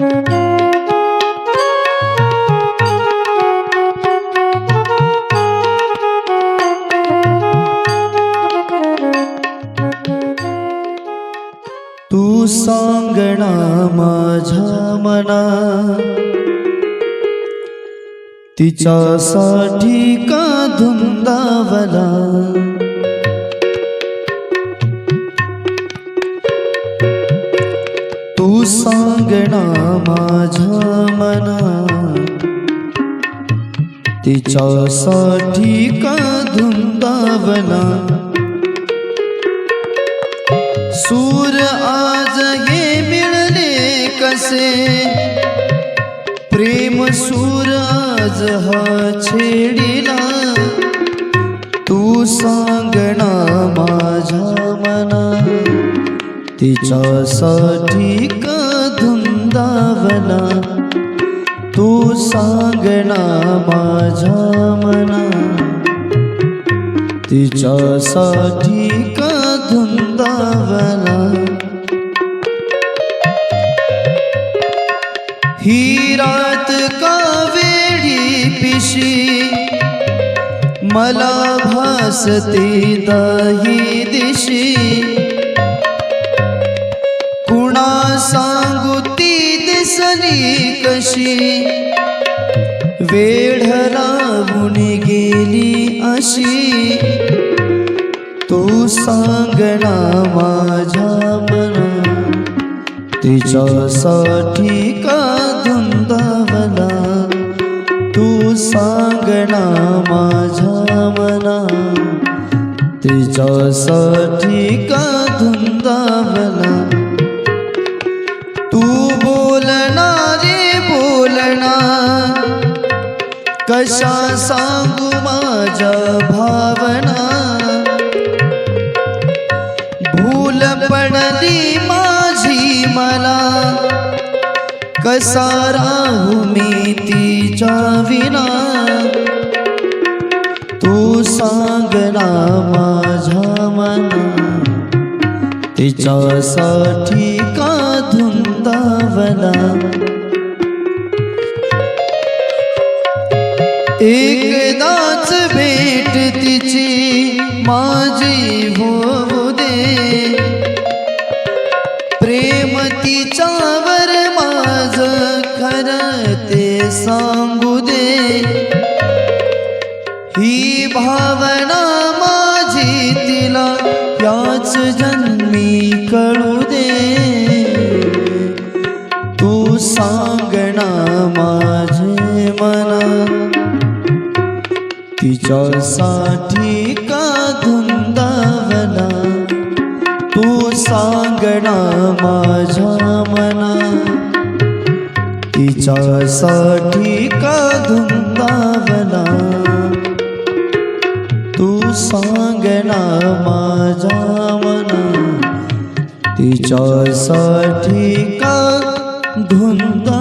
तू सांगणा माझ्या मना तिच्यासाठी का धुम सांगणा माझ्या मना तिच्यासाठी का धुंदावना? सूर आज हे मिळले कसे? प्रेम सूर आज हा छेडिला. तू सांगणा माझ्या मना तिच्यासाठी का धुंदावला तू सांगणा माझ्या मना. तिच्यासाठी का धुंदावला ही रात का वेळी पिशी? मला भासते दाही दिशी दिसली कशी? वेढ लावून गेली अशी. तू सांगणा माझ्या मना. तिच्यासाठी का धुंदावला? तू सांगणा माझ्या मना. तिच्यासाठी का धुंदावला? तू बोल कशा सांगू माझ्या भावना? भूल पडली माझी मला. कसा राहू मी तिच्या विना? तू सांगना माझ्या मना. तिच्यासाठी का धुंदावला? एकदाच भेट तिची माझी होऊ दे. प्रेम तिच्यावर माझ खरं ते सांगू दे. ही भावना माझी तिला याच जन्मी कळू दे. तू सांगणा तिच्यासाठी का धुंदावला? तू सांगणा माझ्या मना. तिच्यासाठी का धुंदावला? तू सांगणा माझ्या मना. तिच्यासाठी का धुंदा